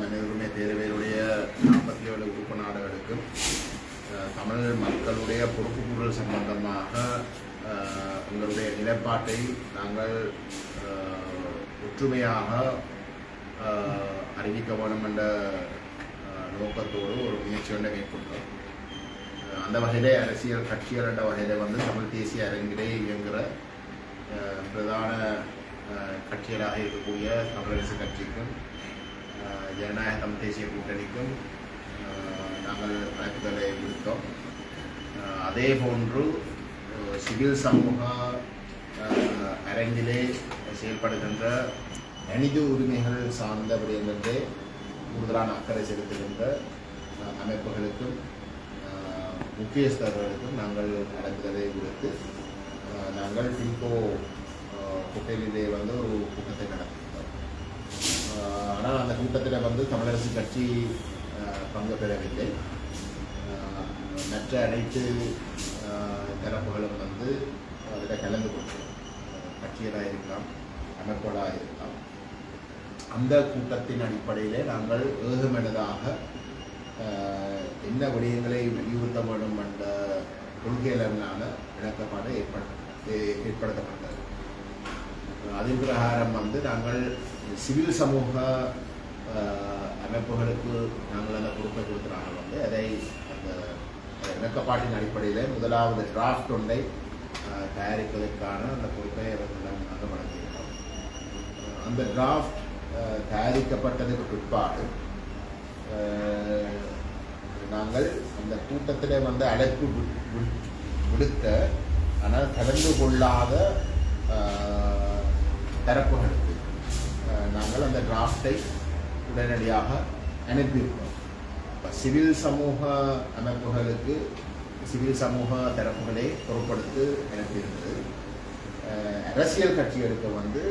மனிதருடைய தேர்வையுடைய நாற்பத்தி ஏழு உறுப்பு நாடுகளுக்கும் தமிழ் மக்களுடைய பொறுப்புக்கூறல் சம்பந்தமாக உங்களுடைய எங்களுடைய நிலைப்பாட்டை நாங்கள் ஒற்றுமையாக அறிவிக்க வேண்டும் என்ற நோக்கத்தோடு ஒரு முயற்சி ஒன்றை மேற்கொண்டோம். அந்த வகையிலே அரசியல் கட்சிகள் என்ற வகையில் வந்து தமிழ் தேசிய அரங்கிலே இயங்குகிற பிரதான கட்சிகளாக இருக்கக்கூடிய தமிழரசு கட்சிக்கும் ஜனநாயகம் தேசிய கூட்டணிக்கும் நாங்கள் அழைப்புகளை விடுத்தோம் அதே போன்று சிவில் சமூக அரங்கிலே செயல்படுகின்ற மனித உரிமைகள் சார்ந்த விடயங்களே கூடுதலான அக்கறை செலுத்துகின்ற அமைப்புகளுக்கும் முக்கியஸ்தர்களுக்கும் நாங்கள் அழைப்புகளை கொடுத்து நாங்கள் பின்போ ஹோட்டலிலே வந்து ஒரு கூட்டத்தை நடத்தியிருந்தோம் ஆனால் அந்த கூட்டத்தில் வந்து தமிழரசு கட்சி பங்கு பெறவில்லை. மற்ற அனைத்து தரப்புகளும் வந்து அதில் கலந்து கொண்டு கட்சிகளாக இருக்கலாம் அமைப்புகளாக இருக்கலாம். அந்த கூட்டத்தின் அடிப்படையிலே நாங்கள் ஏகமனதாக என்ன விடயங்களை வலியுறுத்த வேண்டும் என்ற கொள்கையிலான விளக்கப்பாடு ஏற்பட ஏ- ஏற்படுத்தப்பட்டது அதன் பிரகாரம் வந்து நாங்கள் சிவில் சமூக அமைப்புகளுக்கு நாங்கள் அந்த பொறுப்பை கொடுக்குறாங்க வந்து. அதை அந்த விளக்கப்பாட்டின் அடிப்படையில் முதலாவது டிராஃப்ட் ஒன்றை தயாரிப்பதற்கான அந்த பொறுப்பை அவர்களிடம் நாங்கள் வழங்கியிருக்கோம் அந்த டிராஃப்ட் தயாரிக்கப்பட்டதுக்கு பிற்பாடு நாங்கள் அந்த கூட்டத்தில் வந்து அழைப்பு விடுத்த ஆனால் கலந்து கொள்ளாத அஹ், தரப்புகளுக்கு நாங்கள் அந்த டிராஃப்டை உடனடியாக அனுப்பியிருக்கோம் சிவில் சமூக அமைப்புகளுக்கு சிவில் சமூக தரப்புகளை பொருட்படுத்து அனுப்பியிருந்தது. அரசியல் கட்சிகளுக்கு வந்து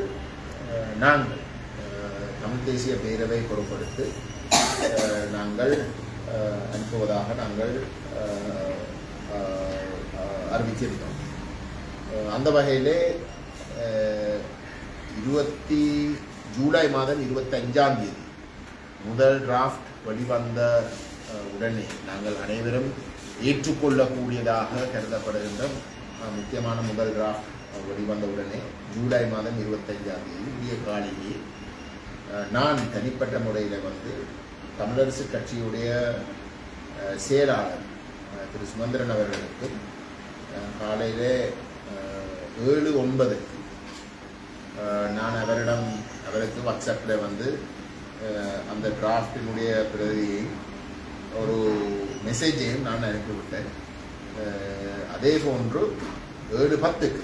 நாங்கள் தமிழ் தேசிய பேரவை பொருட்படுத்து நாங்கள் அனுப்புவதாக நாங்கள் அறிவித்திருந்தோம் அந்த வகையிலே இருபத்தி ஜூலை மாதம் இருபத்தஞ்சாம் தேதி முதல் டிராஃப்ட் வெளிவந்த உடனே நாங்கள் அனைவரும் ஏற்றுக்கொள்ளக்கூடியதாக கருதப்படுகின்ற முக்கியமான முதல் டிராஃப்ட் வெளிவந்த உடனே ஜூலை மாதம் இருபத்தஞ்சாம் தேதி விடிய காலையிலே நான் தனிப்பட்ட முறையில் வந்து தமிழரசு கட்சியுடைய செயலாளர் திரு சுமந்திரன் அவர்களுக்கு காலையில் ஏழு ஒன்பதுக்கு நான் அவரிடம் அவருக்கு வாட்ஸ்அப்பில் வந்து அந்த டிராஃப்டினுடைய பிரதியை ஒரு மெசேஜையும் நான் அனுப்பிவிட்டேன். அதே போன்று ஏழு பத்துக்கு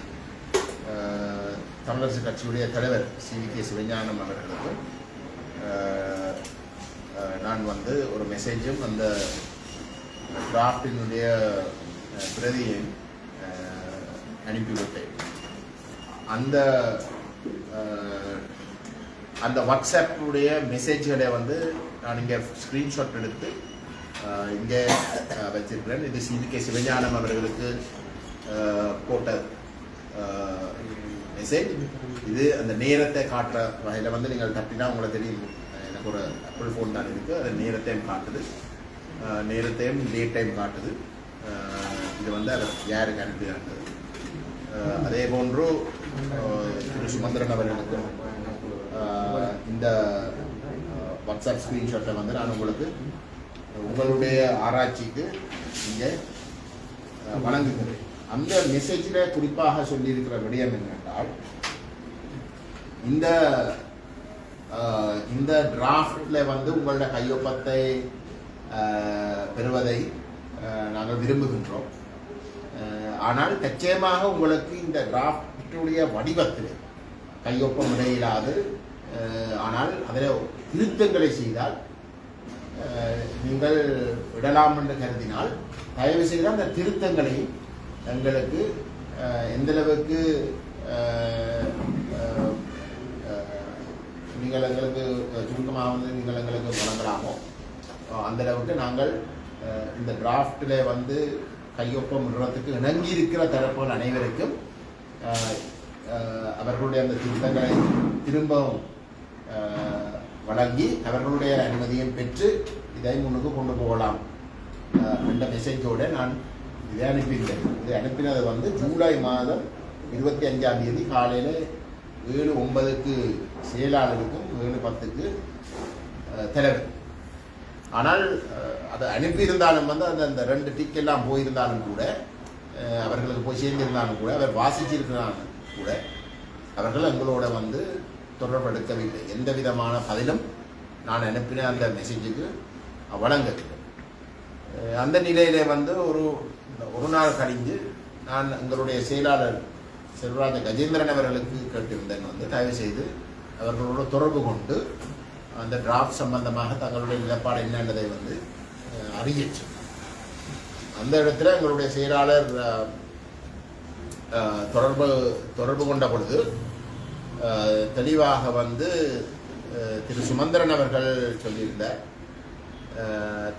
தமிழரசு கட்சியுடைய தலைவர் சி. வி. கே. சிவஞானம் அவர்களுக்கும் நான் வந்து ஒரு மெசேஜும் அந்த டிராஃப்டினுடைய பிரதியையும் பிரதியை அனுப்பிவிட்டேன். அந்த அந்த வாட்ஸ்அப்புடைய மெசேஜ்களை வந்து நான் இங்கே ஸ்க்ரீன்ஷாட் எடுத்து இங்கே வச்சிருக்கிறேன் இது சிவிகே சிவஞானம் அவர்களுக்கு போட்ட மெசேஜ் இது அந்த நேரத்தை காட்டுற வகையில் வந்து நீங்கள் தட்டினா உங்களை தெரியும். எனக்கு ஒரு ஆப்பிள் ஃபோன் தான் இருக்குது அது நேரத்தையும் காட்டுது. நேரத்தையும் டேட் டைம் காட்டுது இது வந்து அவர் யாருக்கு அனுப்பினாங்க அஹ் அதே போன்று திரு சுமந்திரன் அவர்களுக்கும் எனக்கு இந்த வாட்ஸ்அப் ஸ்க்ரீன்ஷாட்டை வந்து நான் உங்களுக்கு உங்களுடைய ஆராய்ச்சிக்கு இங்கே வழங்குகிறேன். அந்த மெசேஜில் குறிப்பாக சொல்லியிருக்கிற விடயம் என்னென்றால் இந்த இந்த டிராஃப்டில் வந்து உங்களோட கையொப்பத்தை பெறுவதை நாங்கள் விரும்புகின்றோம். ஆனால் நிச்சயமாக உங்களுக்கு இந்த கிராஃப்டுடைய வடிவத்தில் கையொப்பம் இடையிலாது ஆனால் அதில் திருத்தங்களை செய்தால் நீங்கள் விடலாம் என்று கருதினால் தயவு செய்து அந்த திருத்தங்களை எங்களுக்கு எந்தளவுக்கு நீங்கள் எங்களுக்கு சுருக்கமாக வந்து நீங்கள் எங்களுக்கு வழங்கலாமோ அந்த அளவுக்கு நாங்கள் இந்த டிராஃப்டில் வந்து கையொப்பம் விடுறதுக்கு இணங்கி இருக்கிற தரப்புகள் அனைவருக்கும் அவர்களுடைய அந்த திருத்தங்களை திரும்பவும் வழங்கி அவர்களுடைய அனுமதியும் பெற்று இதை முன்னுக்கு கொண்டு போகலாம். என்ற மெசேஜோடு நான் இதை அனுப்பியிருந்தேன் இதை அனுப்பினது வந்து ஜூலை மாதம் இருபத்தி அஞ்சாம் தேதி காலையில் ஏழு ஒன்பதுக்கு செயலாளருக்கும் ஏழு பத்துக்கு தலைவர். ஆனால் அதை அனுப்பியிருந்தாலும் வந்து அந்த அந்த ரெண்டு டிக்கெல்லாம் போயிருந்தாலும் கூட அவர்களுக்கு போய் சேர்ந்திருந்தாலும் கூட அவர் வாசிச்சிருக்கிறாலும் கூட அவர்கள் எங்களோட வந்து தொடர்பெடுக்கவில்லை எந்த விதமான பதிலும் நான் அனுப்பின அந்த மெசேஜுக்கு வழங்கவில்லை. அந்த நிலையிலே வந்து ஒரு ஒரு நாள் கழிஞ்சு நான் எங்களுடைய செயலாளர் செல்வராஜ கஜேந்திரன் அவர்களுக்கு கேட்டிருந்தேன் வந்து தயவு செய்து அவர்களோட தொடர்பு கொண்டு அந்த டிராஃப்ட் சம்பந்தமாக தங்களுடைய நிலப்பாடு என்னன்றதை வந்து அறிய அந்த இடத்துல எங்களுடைய செயலாளர் தொடர்பு தொடர்பு கொண்ட பொழுது தெளிவாக வந்து திரு சுமந்திரன் அவர்கள் சொல்லியிருந்தார்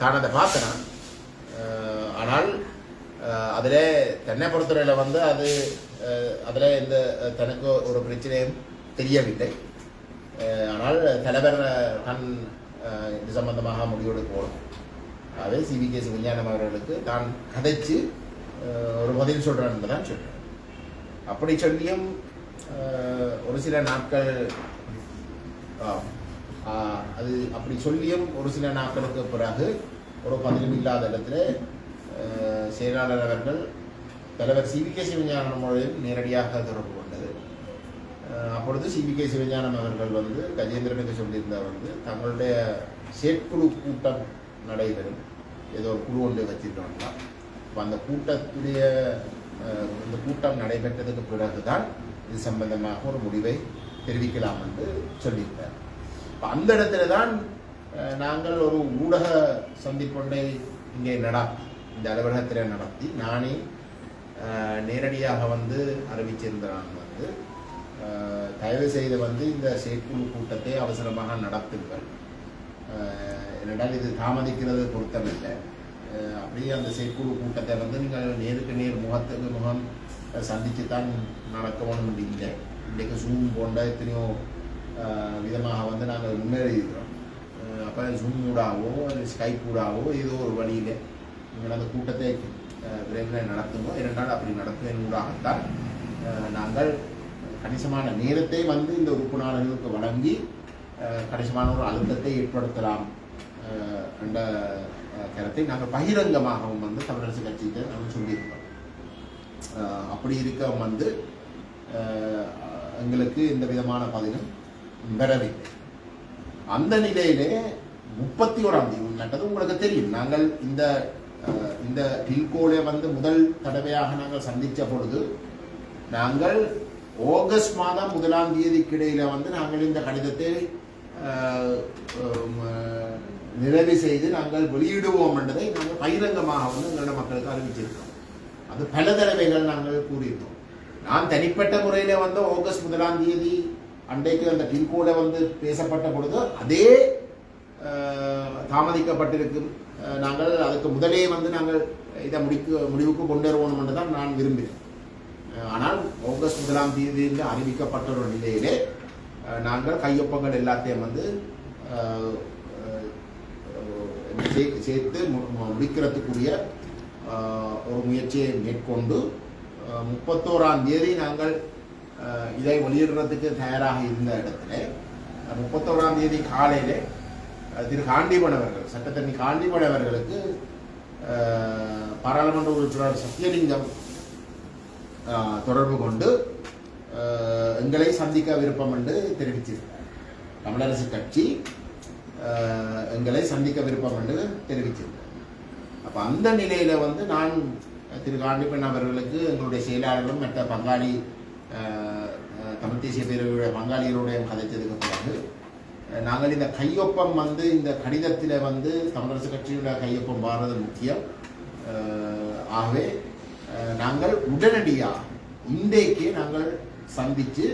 தான் அதை பார்த்தேன் ஆனால் அதில் தென்னை பொறுத்தவரையில் வந்து அது அதில் எந்த தனக்கு ஒரு பிரச்சனையும் தெரியவில்லை. ஆனால் தலைவர் தன் இது சம்பந்தமாக முடிவெடுக்கணும் அதே சிவிகே விஞ்ஞானம் அவர்களுக்கு தான் கதைச்சு ஒரு பதில் சொல்கிறேன் என்று தான் சொல்கிறேன் அப்படி சொல்லியும் ஒரு சில நாட்கள் அது அப்படி சொல்லியும் ஒரு சில நாட்களுக்கு பிறகு ஒரு பதிலும் இல்லாத இடத்துல செயலாளர் அவர்கள் தலைவர் சிவிகே சிவஞானம் அவர்களையும் நேரடியாக தொடர்பு அப்பொழுது சிபிகே சிவஞானம் அவர்கள் வந்து கஜேந்திரனுக்கு சொல்லியிருந்தார் வந்து தங்களுடைய செயற்குழு கூட்டம் நடைபெறும். ஏதோ ஒரு குழு ஒன்று வச்சிருந்தோம்னா இப்போ அந்த கூட்டத்துடைய இந்த கூட்டம் நடைபெற்றதுக்கு பிறகுதான் இது சம்பந்தமாக ஒரு முடிவை தெரிவிக்கலாம் என்று சொல்லியிருந்தார். இப்போ அந்த இடத்துல தான் நாங்கள் ஒரு ஊடக சந்திப்பொன்றை இங்கே நடத்தி இந்த அலுவலகத்தில் நடத்தி நானே நேரடியாக வந்து அறிவிச்சிருந்தான் வந்து தயவு செய்து வந்து இந்த செயற்குழு கூட்டத்தை அவசரமாக நடத்துங்கள். என்னென்றால் ஏனென்றால் இது தாமதிக்கிறது பொருத்தமில்லை. அப்படியே அந்த செயற்குழு கூட்டத்தை வந்து நீங்கள் நேருக்கு நேர் முகத்துக்கு முகம் சந்தித்து தான் நடக்க வேணும் இல்லை. இன்றைக்கு ஜூம் போன்ற எத்தனையோ விதமாக வந்து நாங்கள் முன்னேறி இருக்கிறோம் அப்போ ஜூம் ஊடாவோ ஸ்கைப் ஊடாவோ ஏதோ ஒரு வழியில் நீங்கள் அந்த கூட்டத்தை விரைவில் நடத்துவோம் இரண்டால் அப்படி நடத்துவதன் ஊடாகத்தான் நாங்கள் கணிசமான நேரத்தை வந்து இந்த உறுப்பு நாடுகளுக்கு வழங்கி கணிசமான ஒரு அழுத்தத்தை ஏற்படுத்தலாம். என்ற கருத்தை நாங்கள் பகிரங்கமாகவும் வந்து தமிழரசு கட்சிக்கு நாங்கள் சொல்லியிருக்கோம். அப்படி இருக்க வந்து எங்களுக்கு இந்த விதமான பதிலும் பெறவில்லை அந்த நிலையிலே முப்பத்தி ஓராம் தேதி நட்டது உங்களுக்கு தெரியும். நாங்கள் இந்த இந்த டில்கோலே வந்து முதல் தடவையாக நாங்கள் சந்தித்த பொழுது நாங்கள் ஆகஸ்ட் மாதம் முதலாம் தேதிக்கு இடையில வந்து நாங்கள் இந்த கடிதத்தை நிறைவு செய்து நாங்கள் வெளியிடுவோம் என்றதை நாங்கள் பகிரங்கமாக வந்து எங்களோட மக்களுக்கு அறிவிச்சிருக்கோம். அது பல தடவைகள் நாங்கள் கூறியிருக்கோம். நான் தனிப்பட்ட முறையில் வந்து ஆகஸ்ட் முதலாம் தேதி அன்றைக்கு அந்த டின்கோட வந்து பேசப்பட்ட பொழுது அதே தாமதிக்கப்பட்டிருக்கும். நாங்கள் அதுக்கு முதலே வந்து நாங்கள் இதை முடிக்க முடிவுக்கு கொண்டு வருவோம் என்று தான் நான் விரும்பினேன். ஆனால் ஆகஸ்ட் முதலாம் தேதியில் அறிவிக்கப்பட்ட ஒரு நிலையிலே நாங்கள் கையொப்பங்கள் எல்லாத்தையும் வந்து சேர்த்து மு- முடிக்கிறதுக்குரிய ஒரு முயற்சியை மேற்கொண்டு முப்பத்தோராம் தேதி நாங்கள் இதை வெளியிடுறதுக்கு தயாராக இருந்த இடத்துல முப்பத்தோராம் தேதி காலையில் திரு காண்டிபன் அவர்கள் சட்டத்தண்ணி காண்டிபன் அவர்களுக்கு பாராளுமன்ற உறுப்பினர் சத்யலிங்கம் தொடர்பு கொண்டு எங்களை சந்திக்க விருப்பம் என்று தெரிவிச்சிருக்கிறார். தமிழரசு கட்சி எங்களை சந்திக்க விருப்பம் என்று தெரிவிச்சிருக்கிறார். அப்போ அந்த நிலையில் வந்து நான் திரு. காண்டிப்பன் அவர்களுக்கு எங்களுடைய செயலாளர்களும் மற்ற பங்காளி தமிழ் தேசிய பேரவையுடைய பங்காளிகளுடைய கதைத்ததுக்கு பிறகு நாங்கள் இந்த கையொப்பம் வந்து இந்த கடிதத்தில் வந்து தமிழரசு கட்சியுடைய கையொப்பம் வாடுறது முக்கியம். ஆகவே நாங்கள் உடனடியாக இன்றைக்கே நாங்கள் சந்தித்து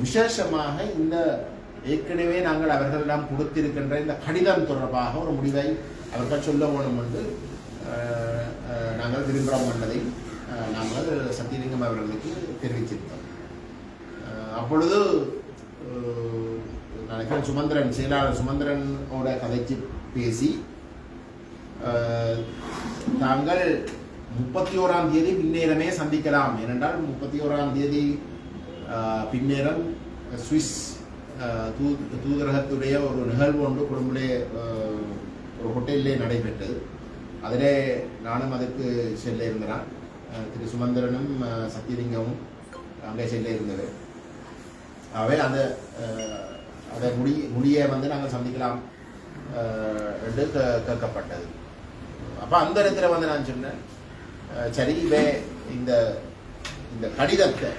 விசேஷமாக இந்த ஏற்கனவே நாங்கள் அவர்களிடம் கொடுத்திருக்கின்ற இந்த கடிதம் தொடர்பாக ஒரு முடிவை அவர்கள் சொல்ல வேணும் என்று நாங்கள் விரும்புகிறோம் என்பதை நாங்கள் சத்தியலிங்கம் அவர்களுக்கு தெரிவித்திருந்தோம் அப்பொழுது அஹ், நினைக்கிறேன் சுமந்திரன் செயலாளர் சுமந்திரனோட கதைச்சு பேசி நாங்கள் தாங்கள் முப்பத்தி ஓராம் தேதி பின்னேரமே சந்திக்கலாம். ஏனென்றால் முப்பத்தி ஓராம் தேதி பின்னேரம் சுவிஸ் தூ தூதரகத்துடைய ஒரு நிகழ்வு ஒன்று குடும்புடைய ஒரு ஹோட்டலிலே நடைபெற்றது. அதிலே நானும் அதுக்கு செல்ல இருந்தேன். திரு சுமந்திரனும் சத்யலிங்கமும் சத்தியலிங்கமும் அங்கே செல்ல இருந்தது. ஆகவே அந்த அதை முடி முடியை வந்து நாங்கள் சந்திக்கலாம் என்று கேட்கப்பட்டது. அப்போ அந்த இடத்துல வந்து நான் சொன்னேன் சரிவே இந்த இந்த கடிதத்தை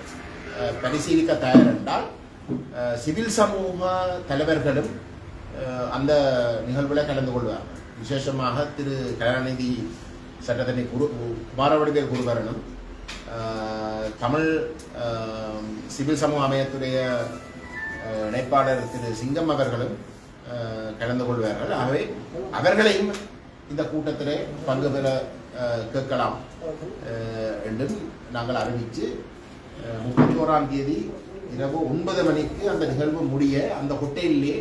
பரிசீலிக்க தயாரென்றால் சிவில் சமூக தலைவர்களும் அந்த நிகழ்வில் கலந்து கொள்வார். விசேஷமாக திரு கலாநிதி சட்டத்தனி குரு குமாரவடிவேல் குருவரனும் தமிழ் சிவில் சமூக அமையத்துடைய அஹ், இணைப்பாளர் திரு சிங்கம் அவர்களும் கலந்து கொள்வார்கள். ஆகவே அவர்களையும் இந்த கூட்டத்திலே பங்கு பெற கேட்கலாம். என்றும் நாங்கள் அறிவித்து முப்பத்தி ஓராம் தேதி இரவு ஒன்பது மணிக்கு அந்த நிகழ்வு முடிய அந்த ஹோட்டலிலே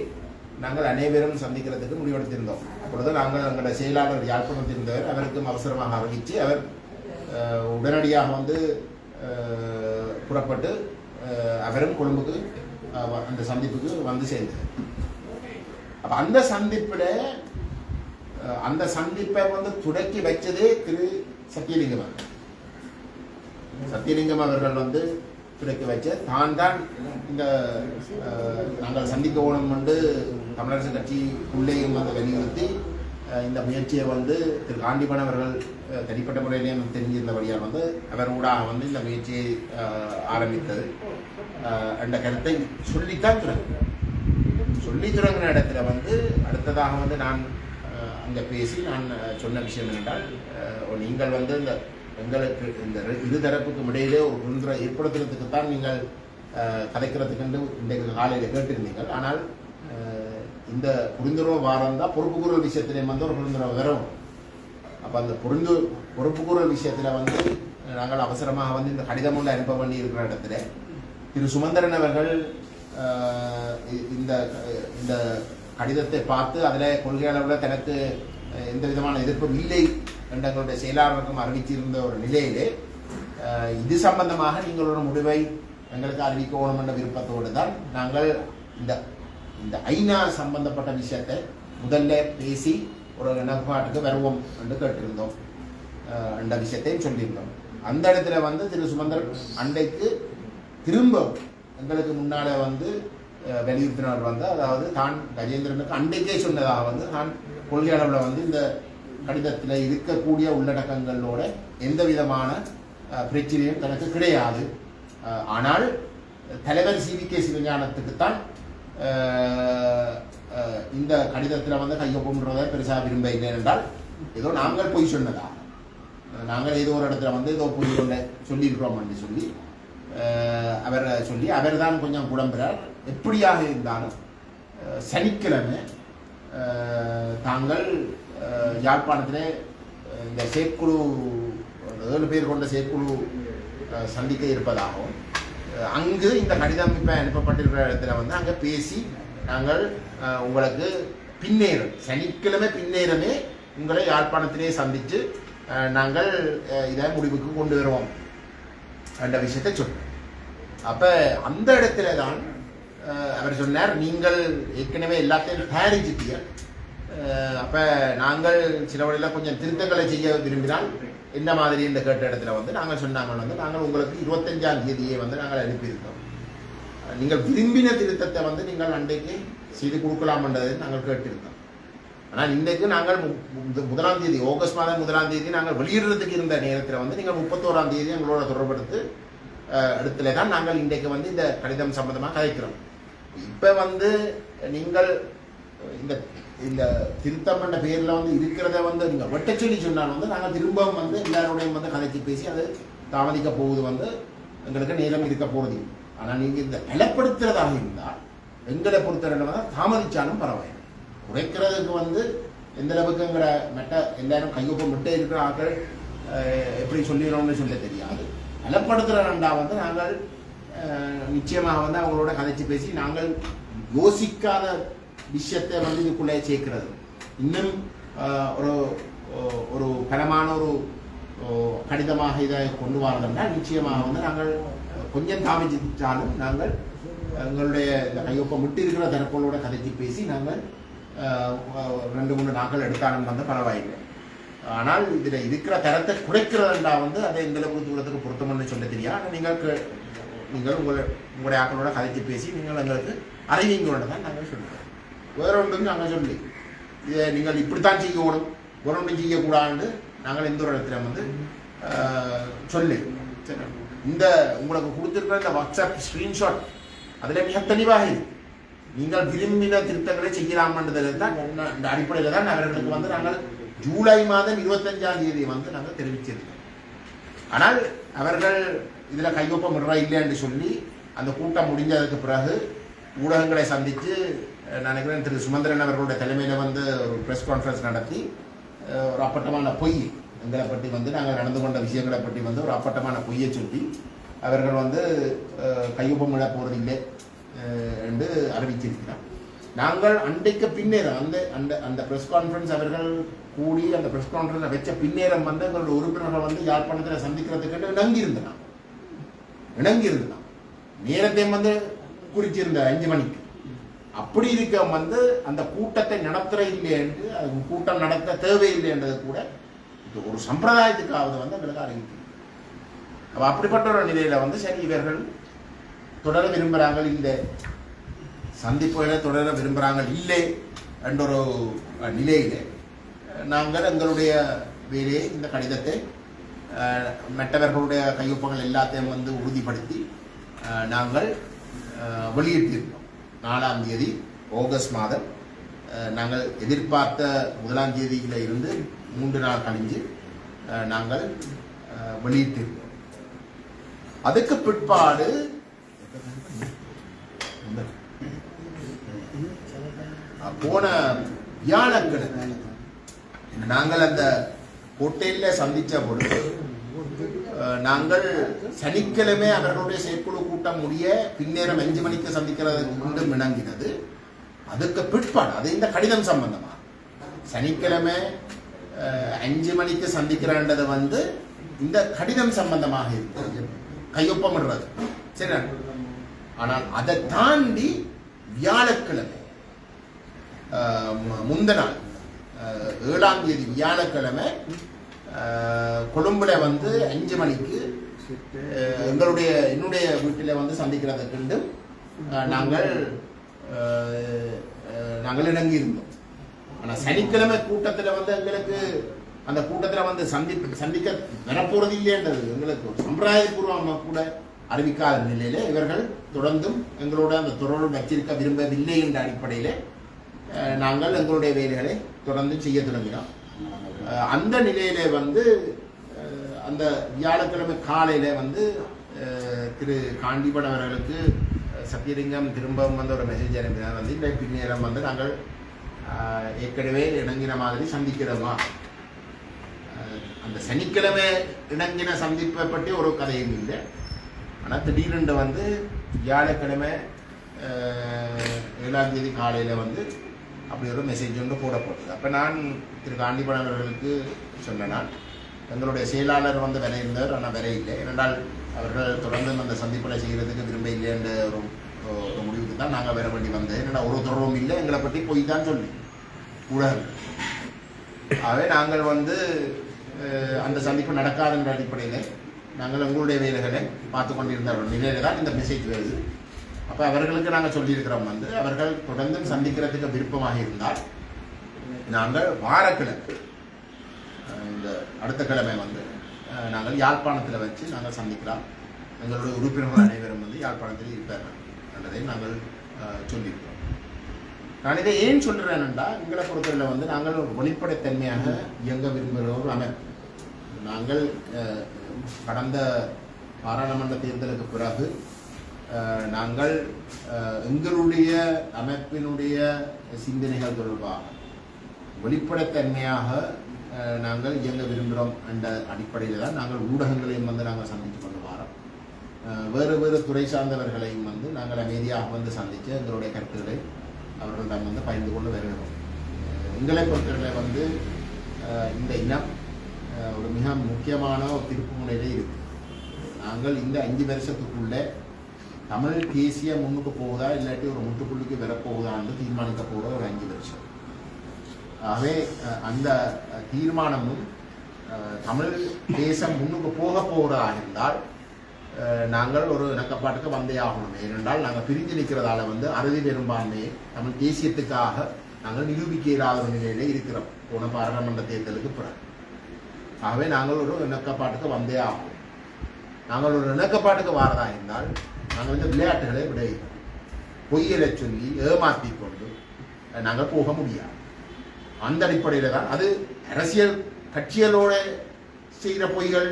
நாங்கள் அனைவரும் சந்திக்கிறதுக்கு முடிவெடுத்திருந்தோம். அப்பொழுது நாங்கள் எங்களுடைய செயலாளர் யாழ்ப்பாணத்தில் இருந்தவர் அவருக்கும் அவசரமாக அறிவித்து அவர் உடனடியாக வந்து புறப்பட்டு அவரும் கொழும்புக்கு அந்த சந்திப்புக்கு வந்து சேர்ந்தார். அப்போ அந்த சந்திப்பில் அந்த சந்திப்பை வந்து துடக்கி வச்சதே திரு சத்தியலிங்கம். அவர்கள் சத்தியலிங்கம் அவர்கள் வந்து துடக்கி வச்ச தான் தான் இந்த நாங்கள் சந்திக்க ஓணம் வந்து தமிழரசு கட்சிக்குள்ளேயும் வந்து வலியுறுத்தி இந்த முயற்சியை வந்து திரு காண்டிபன் அவர்கள் தனிப்பட்ட தனிப்பட்ட முறையிலேயும் தெரிஞ்சிருந்தபடியால் வந்து அவர் ஊடாக வந்து இந்த முயற்சியை ஆரம்பித்தது. அந்த கருத்தை சொல்லித்தான் துறங்கு சொல்லி துறங்கின இடத்துல வந்து அடுத்ததாக வந்து நான் இந்த அங்கே பேசி நான் சொன்ன விஷயம் என்றால் நீங்கள் வந்து இந்த எங்களுக்கு இந்த இரு- தரப்புக்கும் இடையிலே ஒரு புரிந்துரை ஏற்படுத்துறதுக்கு தான் நீங்கள் கதைக்கிறதுக்கு இன்றைக்கு காலையில் கேட்டிருந்தீங்கள் ஆனால் இந்த புரிந்துணர்வு வாரம் தான் பொறுப்புக்கூறல் விஷயத்திலே வந்து ஒரு புரிந்துணர்வு வரும். அப்போ அந்த புரிந்து பொறுப்புக்கூறல் விஷயத்தில் வந்து நாங்கள் அவசரமாக வந்து இந்த கடிதம் ஒன்று அனுப்ப வேண்டி இருக்கிற இடத்துல திரு சுமந்திரன் அவர்கள் இ- இந்த இந்த கடிதத்தை பார்த்து அதில் கொள்கை அளவில் தனக்கு எந்த விதமான எதிர்ப்பும் இல்லை என்று எங்களுடைய செயலாளருக்கும் அறிவித்திருந்த ஒரு நிலையிலே இது சம்பந்தமாக நீங்கள் ஒரு முடிவை எங்களுக்கு அறிவிக்கணும் என்ற விருப்பத்தோடு தான் நாங்கள் இந்த இந்த ஐநா சம்பந்தப்பட்ட விஷயத்தை முதல்ல பேசி ஒரு இணப்பாட்டுக்கு வருவோம் என்று கேட்டிருந்தோம். அந்த என்ற விஷயத்தையும் சொல்லியிருந்தோம். அந்த இடத்துல வந்து திரு சுமந்தர் அண்டைக்கு திரும்ப எங்களுக்கு முன்னால் வந்து வலியுறுத்தினார் வந்து. அதாவது தான் கஜேந்திரனுக்கு அன்றைக்கே சொன்னதாக வந்து தான் கொள்கை அளவில் வந்து இந்த கடிதத்தில் இருக்கக்கூடிய உள்ளடக்கங்களோட எந்த விதமான பிரச்சனையும் தனக்கு கிடையாது. ஆனால் தலைவர் சி. வி. கே. சிவஞானத்துக்குத்தான் இந்த கடிதத்தில் வந்து கையொப்பம்ன்றதை பெருசாக விரும்ப இல்லை என்றால் ஏதோ நாங்கள் பொய் சொன்னதா நாங்கள் ஏதோ ஒரு இடத்துல வந்து ஏதோ பொய் சொல்லியிருக்கிறோம் என்று சொல்லி அவரை சொல்லி அவர் தான் கொஞ்சம் புலம்புறார். எப்படியாக இருந்தாலும் சனிக்கிழமை தாங்கள் யாழ்ப்பாணத்திலே இந்த செயற்குழு அந்த ஏழு பேர் கொண்ட செயற்குழு சந்திக்க இருப்பதாகவும் அங்கு இந்த கடிதம் இப்போ அனுப்பப்பட்டிருக்கிற இடத்துல வந்து அங்கே பேசி நாங்கள் உங்களுக்கு பின்னேறும். சனிக்கிழமை பின்னேரமே உங்களை யாழ்ப்பாணத்திலே சந்தித்து நாங்கள் இதை முடிவுக்கு கொண்டு வருவோம். என்ற விஷயத்தை சொன்னேன் அப்போ அந்த இடத்துல தான் அவர் சொன்னார் நீங்கள் ஏற்கனவே எல்லாத்தையும் தயாரிச்சிட்டீங்க. அப்போ நாங்கள் சில வழியில் கொஞ்சம் திருத்தங்களை செய்ய விரும்பினால் என்ன மாதிரி இந்த கேட்ட இடத்துல வந்து நாங்கள் சொன்னாங்க வந்து நாங்கள் உங்களுக்கு இருபத்தஞ்சாம் தேதியை வந்து நாங்கள் அனுப்பியிருக்கோம். நீங்கள் விரும்பின திருத்தத்தை வந்து நீங்கள் அன்றைக்கு செய்து கொடுக்கலாம்ன்றது நாங்கள் கேட்டிருந்தோம் ஆனால் இன்றைக்கு நாங்கள் மு- முதலாம் தேதி ஆகஸ்ட் மாதம் முதலாம் தேதி நாங்கள் வெளியிடுறதுக்கு இருந்த நேரத்தில் வந்து நீங்கள் முப்பத்தோராம் தேதி எங்களோட தொடர்படுத்து இடத்துல தான் நாங்கள் இன்றைக்கு வந்து இந்த கடிதம் சம்பந்தமாக கதைக்கிறோம். இப்போ வந்து நீங்கள் இந்த இந்த திருத்தம் என்ற பேரில் வந்து இருக்கிறத வந்து நீங்கள் வெட்ட சொல்லி சொன்னால் வந்து நாங்கள் திரும்பவும் வந்து எல்லாரோடையும் வந்து கதைச்சு பேசி அது தாமதிக்க போகுது வந்து எங்களுக்கு நேரம் இருக்க போகிறது ஆனால் நீங்கள் இந்த பலப்படுத்துறதாக இருந்தால் எங்களை பொறுத்தவரை தாமதிச்சாலும் பரவாயில்லை. குறைக்கிறதுக்கு வந்து எந்த அளவுக்குங்கிற மெட்டை மெட்ட எல்லாரும் கையொப்பம் விட்டே இருக்கிற ஆட்கள் எப்படி சொல்லிடுறோம்னு சொல்ல தெரியாது. பலப்படுத்துகிற ரெண்டா வந்து நாங்கள் நிச்சயமாக வந்து அவங்களோட கதைச்சு பேசி நாங்கள் யோசிக்காத விஷயத்தை வந்து இதுக்குள்ளே சேர்க்கிறது. இன்னும் ஒரு ஒரு பலமான ஒரு கடிதமாக இதை கொண்டு வரதென்றால் நிச்சயமாக வந்து நாங்கள் கொஞ்சம் தாமதித்தாலும் நாங்கள் எங்களுடைய இந்த கையொப்பம் விட்டு இருக்கிற தரப்புகளோட கதைச்சு பேசி நாங்கள் ரெண்டு மூணு நாட்கள் எடுத்தாலும் வந்து பரவாயில்லை. ஆனால் இதில் இருக்கிற தரத்தை குறைக்கிறதுண்டா வந்து அதை எங்களுக்கு தூரத்துக்கு பொருத்தம்னு சொல்ல தெரியும். ஆனால் நீங்கள் நீங்கள் உங்களை உங்களுடைய ஆக்களோட கதைத்து பேசி நீங்கள் எங்களுக்கு அறிவிங்கோட தான் நாங்கள் சொல்லுவோம் வேற ஒன்றும் நாங்கள் சொல்லி இதை நீங்கள் இப்படித்தான் செய்யணும் வேற ஒன்றும் செய்யக்கூடாதுன்னு நாங்கள் எந்த ஒரு இடத்துல வந்து சொல்லு இந்த உங்களுக்கு கொடுத்துருக்கிற இந்த வாட்ஸ்அப் ஸ்க்ரீன்ஷாட் அதில் மிக தெளிவாக இருக்குது நீங்கள் விரும்பின திருத்தங்களை செய்யலாம்ன்றதில் தான் இந்த அடிப்படையில் தான் நகரங்களுக்கு வந்து நாங்கள் ஜூலை மாதம் இருபத்தஞ்சாம் தேதி வந்து நாங்கள் தெரிவிச்சிருக்கோம். ஆனால் அவர்கள் இதில் கையொப்பம் விடுறா இல்லைன்னு சொல்லி அந்த கூட்டம் முடிஞ்சதுக்கு பிறகு ஊடகங்களை சந்தித்து நினைக்கிறேன் திரு சுமந்திரன் அவர்களுடைய தலைமையில் வந்து ஒரு ப்ரெஸ் கான்ஃபரன்ஸ் நடத்தி ஒரு அப்பட்டமான பொய் எங்களை பற்றி வந்து நாங்கள் நடந்து கொண்ட விஷயங்களை பற்றி வந்து ஒரு அப்பட்டமான பொய்யை சொல்லி அவர்கள் வந்து கையொப்பம் விட போவதில்லை என்று அறிவித்திருக்கிறார். நாங்கள் அன்றைக்கு பின்னேரம் அந்த அந்த அந்த ப்ரெஸ் கான்ஃபரன்ஸ் அவர்கள் கூடி அந்த ப்ரெஸ் கான்ஃபரன்ஸ் வச்ச பின்னேறம் வந்து எங்களோட உறுப்பினர்கள் வந்து யாழ்ப்பாணத்தில் சந்திக்கிறதுக்கு இணங்கி இருந்தான் நேரத்தை வந்து குறிச்சிருந்த அஞ்சு மணிக்கு. அப்படி இருக்க வந்து அந்த கூட்டத்தை நடத்துற இல்லை என்று அது கூட்டம் நடத்த தேவையில்லைன்றது கூட இது ஒரு சம்பிரதாயத்துக்காவது வந்து எங்களுக்கு அறிவிக்கும் அப்படிப்பட்ட ஒரு நிலையில வந்து சரி இவர்கள் தொடர விரும்புகிறாங்க இல்லை சந்திப்புகளை தொடர விரும்புகிறாங்க இல்லை என்ற ஒரு நிலையில். நாங்கள் எங்களுடைய வேலையை இந்த கடிதத்தை மற்றவர்களுடைய கையொப்பங்கள் எல்லாத்தையும் வந்து உறுதிப்படுத்தி நாங்கள் வெளியிட்டிருந்தோம். நாலாம் தேதி ஆகஸ்ட் மாதம். நாங்கள் எதிர்பார்த்த முதலாம் தேதியில் இருந்து மூன்று நாள் கழிஞ்சு நாங்கள் வெளியிட்டிருந்தோம். அதுக்கு பிற்பாடு போன வியாழக்கிழமை நாங்கள் அந்த ஹோட்டலில் சந்தித்த பொழுது நாங்கள் சனிக்கிழமை அவர்களுடைய செயற்குழு கூட்டம் முடிய பின்னேரம் அஞ்சு மணிக்கு சந்திக்கிறது மீண்டும் இணங்கினது. அதுக்கு பிற்பாடு அது இந்த கடிதம் சம்பந்தமா? சனிக்கிழமை அஞ்சு மணிக்கு சந்திக்கிறான்றது வந்து இந்த கடிதம் சம்பந்தமாக இருக்கு. கையொப்பமிடுறது. சரி ஆனால் அதை தாண்டி வியாழக்கிழமை முந்த நாள். ஏழாம் தேதி வியாழக்கிழமை கொழும்புல வந்து அஞ்சு மணிக்கு எங்களுடைய என்னுடைய வீட்டில் வந்து சந்திக்கிறதுக்கு கண்டு நாங்கள் நாங்கள் இணங்கி இருந்தோம். ஆனால் சனிக்கிழமை கூட்டத்தில் வந்து எங்களுக்கு அந்த கூட்டத்தில் வந்து சந்தி சந்திக்க வரப்போறது இல்லைன்றது. எங்களுக்கு ஒரு சம்பிரதாயபூர்வமாக கூட அறிவிக்காத நிலையில இவர்கள் தொடர்ந்தும் எங்களோட அந்த தொடர்பு வச்சிருக்க விரும்பவில்லை என்ற அடிப்படையில் நாங்கள் எங்களுடைய வேலைகளை தொடர்ந்து செய்ய தொடங்கினோம். அந்த நிலையிலே வந்து அந்த வியாழக்கிழமை காலையில் வந்து திரு காண்டிபன் அவர்களுக்கு சத்தியலிங்கம் திரும்பவும் வந்து ஒரு மெசேஜ் அனுப்பினார். வந்து இந்த பின்னேரம் வந்து நாங்கள் ஏற்கனவே இணங்கின மாதிரி சந்திக்கிறோமா? அந்த சனிக்கிழமை இணங்கின சந்திப்பை பற்றி ஒரு கதையும் இல்லை. ஆனால் திடீரென்று வந்து வியாழக்கிழமை ஏழாம் தேதி காலையில் வந்து அப்படி ஒரு மெசேஜ் ஒன்று போடப்பட்டது அப்போ நான் திரு காண்டிபன் அவர்களுக்கு சொன்னேன் நான். எங்களுடைய செயலாளர் வந்து விலை இருந்தார் ஆனால் விலை இல்லை ஏனென்றால் அவர்கள் தொடர்ந்து அந்த சந்திப்பலை செய்கிறதுக்கு விரும்ப இல்லைன்ற ஒரு ஒரு முடிவுக்கு தான் நாங்கள் வர வேண்டி வந்தது. ஏன்னா ஒரு தொடர்பும் இல்லை. எங்களை பற்றி போய் தான் சொல்லி. ஊடகங்கள் ஆகவே நாங்கள் வந்து அந்த சந்திப்பு நடக்காதுன்ற அடிப்படையில் நாங்கள் எங்களுடைய வேலைகளை பார்த்து கொண்டிருந்த ஒரு நிலையில தான் இந்த மெசேஜ் வருது. அப்போ அவர்களுக்கு நாங்கள் சொல்லியிருக்கிறோம் வந்து அவர்கள் தொடர்ந்து சந்திக்கிறதுக்கு விருப்பமாக இருந்தால் நாங்கள் வாரக்கிழமை இந்த அடுத்த கிழமை வந்து நாங்கள் யாழ்ப்பாணத்தில் வச்சு நாங்கள் சந்திக்கலாம். எங்களுடைய உறுப்பினர்கள் அனைவரும் வந்து யாழ்ப்பாணத்தில் இருப்பார்கள். என்றதை நாங்கள் சொல்லியிருக்கிறோம். நான் இதை ஏன் சொல்கிறேன்டா எங்களை பொறுத்தவரையில் வந்து நாங்கள் ஒரு வெளிப்படைத்தன்மையாக இயங்க விரும்புகிற ஒரு அமைப்பு நாங்கள் கடந்த பாராளுமன்ற தேர்தலுக்கு பிறகு நாங்கள் எங்களுடைய அமைப்பினுடைய சிந்தனைகள் தொடர்பாக வெளிப்படைத்தன்மையாக நாங்கள் இயங்க விரும்புகிறோம் என்ற அடிப்படையில் தான் நாங்கள் ஊடகங்களையும் வந்து நாங்கள் சந்தித்து கொண்டு வரோம். வேறு வேறு துறை சார்ந்தவர்களையும் வந்து நாங்கள் அமைதியாக வந்து சந்தித்து எங்களுடைய கருத்துக்களை அவர்களிடம் வந்து பகிர்ந்து கொண்டு வருகிறோம். எங்களை பொறுத்தவரை வந்து இந்த இனம் ஒரு மிக முக்கியமான ஒரு திருப்பு முனையிலே இருக்குது நாங்கள் இந்த அஞ்சு வருஷத்துக்குள்ளே தமிழ் தேசிய முன்னுக்கு போகுதா இல்லாட்டி ஒரு முட்டுப்புள்ளிக்கு வரப்போகுதான்னு தீர்மானிக்க போகிற ஒரு அஞ்சு வருஷம் ஆகவே அந்த தீர்மானமும் தமிழ் தேசம் முன்னுக்கு போக போகிறதா இருந்தால் நாங்கள் ஒரு இணக்கப்பாட்டுக்கு வந்தே ஆகணும். ஏனென்றால் நாங்கள் பிரிஞ்சு நிற்கிறதால வந்து அறுதி பெரும்பான்மையை தமிழ் தேசியத்துக்காக நாங்கள் நிரூபிக்க இயலாத ஒரு நிலையிலே இருக்கிறோம். போன பாராளுமன்ற தேர்தலுக்கு பிறகு. ஆகவே நாங்கள் ஒரு இணக்கப்பாட்டுக்கு வந்தே ஆகணும். நாங்கள் ஒரு இணக்கப்பாட்டுக்கு வாரதா இருந்தால் நாங்கள் இந்த விளையாட்டுகளை விட. பொய்யலை சொல்லி ஏமாத்தி கொண்டு நாங்கள் போக முடியாது. அந்த அடிப்படையில் தான் அது அரசியல் கட்சிகளோட செய்கிற பொய்கள்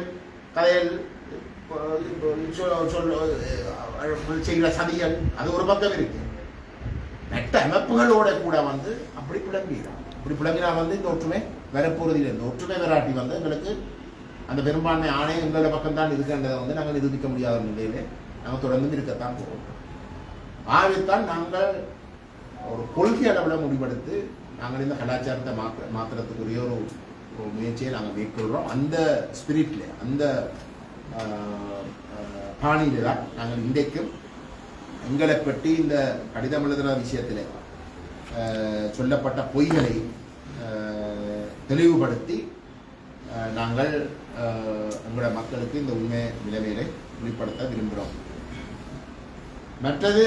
கதையல் சொல் சொல் செய்கிற சதிகள் அது ஒரு பக்கம் இருக்கு. நட்ட அமைப்புகளோட கூட வந்து அப்படி புலம்பிடலாம். அப்படி புலம்பினா வந்து இந்த ஒற்றுமை வரப்போறது இல்லை இந்த ஒற்றுமை வராட்டி வந்து எங்களுக்கு அந்த பெரும்பான்மை ஆணையம் எங்களோட பக்கம் தான் வந்து நாங்கள் நிரூபிக்க முடியாத நிலையிலே நாங்கள் தொடர்ந்து இருக்கத்தான் போகிறோம் ஆகத்தான் நாங்கள் ஒரு கொள்கை அளவில் முடிவெடுத்து நாங்கள் இந்த கலாச்சாரத்தை மாற்ற மாற்றுறதுக்குரிய ஒரு ஒரு முயற்சியை நாங்கள் மேற்கொள்கிறோம் அந்த ஸ்பிரிட்ல அந்த பாணியில தான் நாங்கள் இன்றைக்கும் எங்களை பற்றி இந்த கடிதம் எழுதுகிற விஷயத்தில் சொல்லப்பட்ட பொய்களை தெளிவுபடுத்தி நாங்கள் எங்களோட மக்களுக்கு இந்த உண்மை நிலைமைகளை வெளிப்படுத்த விரும்புகிறோம். மற்றது